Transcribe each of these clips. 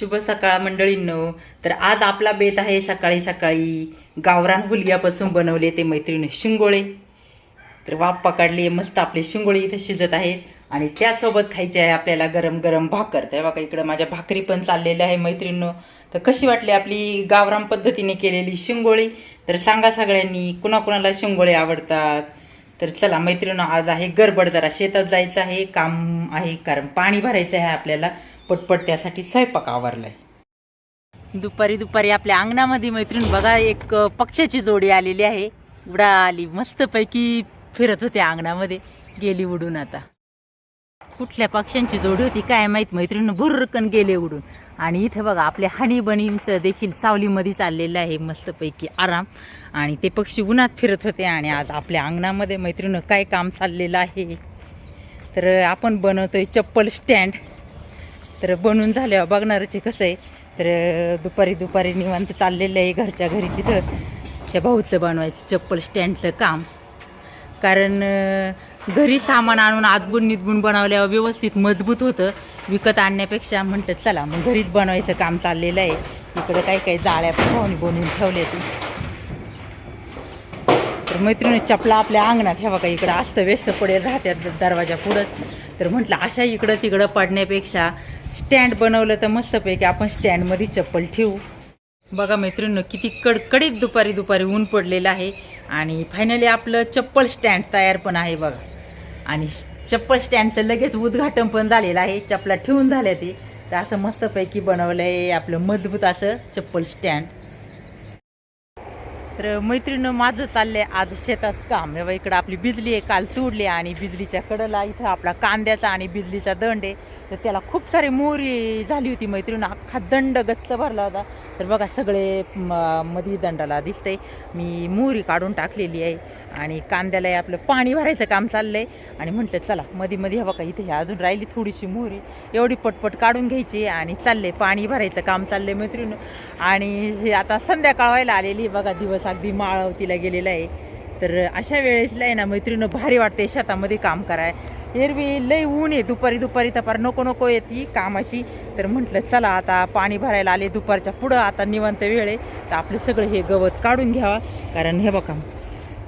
शुभ सकाळ मंडळींनो. तर आज आपला बेत आहे सकाळी सकाळी गावरान हुलग्यापासून बनवले ते मैत्रीण शिंगोळे. तर वाप पकडली मस्त आपले शिंगोळे इथे शिजत आहेत आणि त्यासोबत खायचे आहे आपल्याला गरम गरम भाकर. तर बघा इकडं माझ्या भाकरी पण चाललेल्या आहे मैत्रिणींनो तर कशी वाटली आपली गावरान पद्धतीने केलेली शिंगोळी? तर सांगा सगळ्यांनी कुणाकुणाला शिंगोळे आवडतात? तर चला मैत्रिणी आज आहे गडबड. जरा शेतात जायचं आहे काम आहे कारण पाणी भरायचं आहे आपल्याला. पटपट त्यासाठी स्वयंपाक आवरलाय. दुपारी दुपारी आपल्या अंगणामध्ये मैत्रीण बघा एक पक्ष्याची जोडी आलेली आहे. उडा आली मस्तपैकी फिरत होते अंगणामध्ये गेली उडून आता. कुठल्या पक्ष्यांची जोडी होती काय माहीत मैत्रीण भुरकन गेले उडून. आणि इथे बघा आपल्या हनीबनीचं देखील सावलीमध्ये चाललेलं आहे मस्तपैकी आराम. आणि ते पक्षी उन्हात फिरत होते आणि आज आपल्या अंगणामध्ये मैत्रीण काय काम चाललेलं आहे. तर आपण बनवतोय चप्पल स्टँड. तर बनून झाल्यावर बघणारचे कसं आहे. तर दुपारी दुपारी निवांत चाललेलं आहे घरच्या घरी तिथं. त्या भाऊचं बनवायचं चप्पल स्टँडचं काम. कारण घरी सामान आणून आदबून निदबून बनवल्यावर व्यवस्थित मजबूत होतं. विकत आणण्यापेक्षा म्हणतात चला मग घरीच बनवायचं काम चाललेलं आहे. इकडं काही काही जाळ्या पाहुणी बनवून ठेवल्या ती तर मैत्रिणी चपला आपल्या अंगणात ह्या बघा इकडं असतं व्यस्त पडेल राहत्यात दरवाजा पुढंच. तर म्हटलं अशा इकडं तिकडं पडण्यापेक्षा स्टँड बनवलं तर मस्तपैकी आपण स्टँडमध्ये चप्पल ठेवू. बघा मैत्रिणी किती कडकडीत दुपारी दुपारी ऊन पडलेलं आहे आणि फायनली आपलं चप्पल स्टँड तयार पण आहे बघा. आणि चप्पल स्टँडचं लगेच उद्घाटन पण झालेलं आहे चपला ठेवून झाल्या ते. तर असं मस्तपैकी बनवलं आहे आपलं मजबूत असं चप्पल स्टँड. तर मैत्रिणं माझं चाललंय आज शेतात काम. हे इकडं आपली बिजली आहे काल तोडली आणि बिजलीच्या कडला इथं आपला कांद्याचा आणि बिजलीचा दंड आहे. तर त्याला खूप सारी मोरी झाली होती मैत्रीण. अख्खा दंड गच्च भरला होता. तर बघा सगळे म- मधी दंडाला दिसतंय. मी मोरी काढून टाकलेली आहे. आणि कांद्याला आपलं पाणी भरायचं काम चाललंय. आणि म्हटलं चला मध्ये मध्ये हवा का इथे हे अजून राहिली थोडीशी मोहरी एवढी पटपट काढून घ्यायची आणि चालले पाणी भरायचं काम चाललंय मैत्रीण. आणि हे आता संध्याकाळ व्हायला आलेली बघा दिवस अगदी माळवतीला गेलेला आहे. तर अशा वेळेसला आहे ना मैत्रिणं भारी वाटते शेतामध्ये काम कराय. एरवी लई ऊन आहे दुपारी दुपारी तर नको नको येते कामाची. तर म्हटलं चला आता पाणी भरायला आले दुपारच्या पुढं आता निवांत वेळ आहे. तर आपलं सगळं हे गवत काढून घ्यावा. कारण हे बघा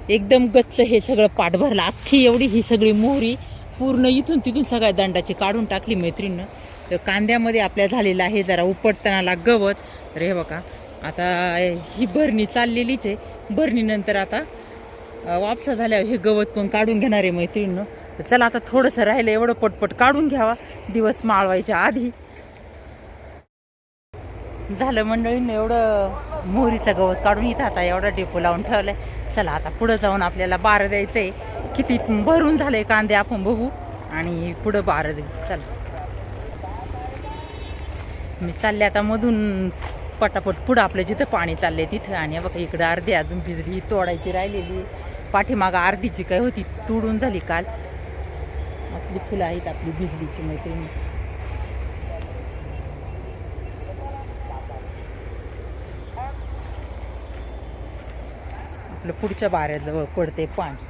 एकदम गच्च हे सगळं पाठ भरलं. अख्खी एवढी ही सगळी मोहरी पूर्ण इथून तिथून सगळ्या दंडाची काढून टाकली मैत्रिणं तर कांद्यामध्ये आपल्या झालेलं आहे जरा उपटतानाला गवत. तर हे बघा आता ही भरणी चाललेलीच आहे. भरणीनंतर आता वापसा झाल्यावर हे गवत पण काढून घेणार आहे मैत्रिणीनं. तर चला आता थोडंसं राहिलं एवढं पटपट काढून घ्यावा. दिवस माळवायच्या आधी. झालं मंडळीनं एवढं मोहरीचं गवत काढून इथं आता एवढा डेपो लावून ठेवलाय. चला आता पुढं जाऊन आपल्याला बारं द्यायचं आहे किती भरून झालंय कांदे आपण बघू. आणि पुढं बारं देऊ. चला. मी चालले आता मधून पटापट पुढं आपलं जिथं पाणी चाललंय तिथं. आणि बघा इकडं अर्धी अजून बिजली तोडायची राहिलेली. पाठीमागं अर्धीची काय होती तोडून झाली काल. असली फुलं आहेत आपली बिजलीची मैत्रिणी. आपलं पुढच्या बाऱ्याजवळ पडते पाणी.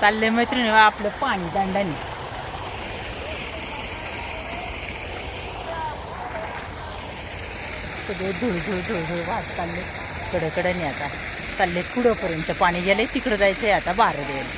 चाललंय मैत्रिणी हो, आपलं पाणी दांडाने. सगळे धुळ धुळ धुळ धुळ वाट चालले. कडकडे आता. चालले पुढंपर्यंत पाणी गेले तिकडं जायचंय आता बारा द्यायला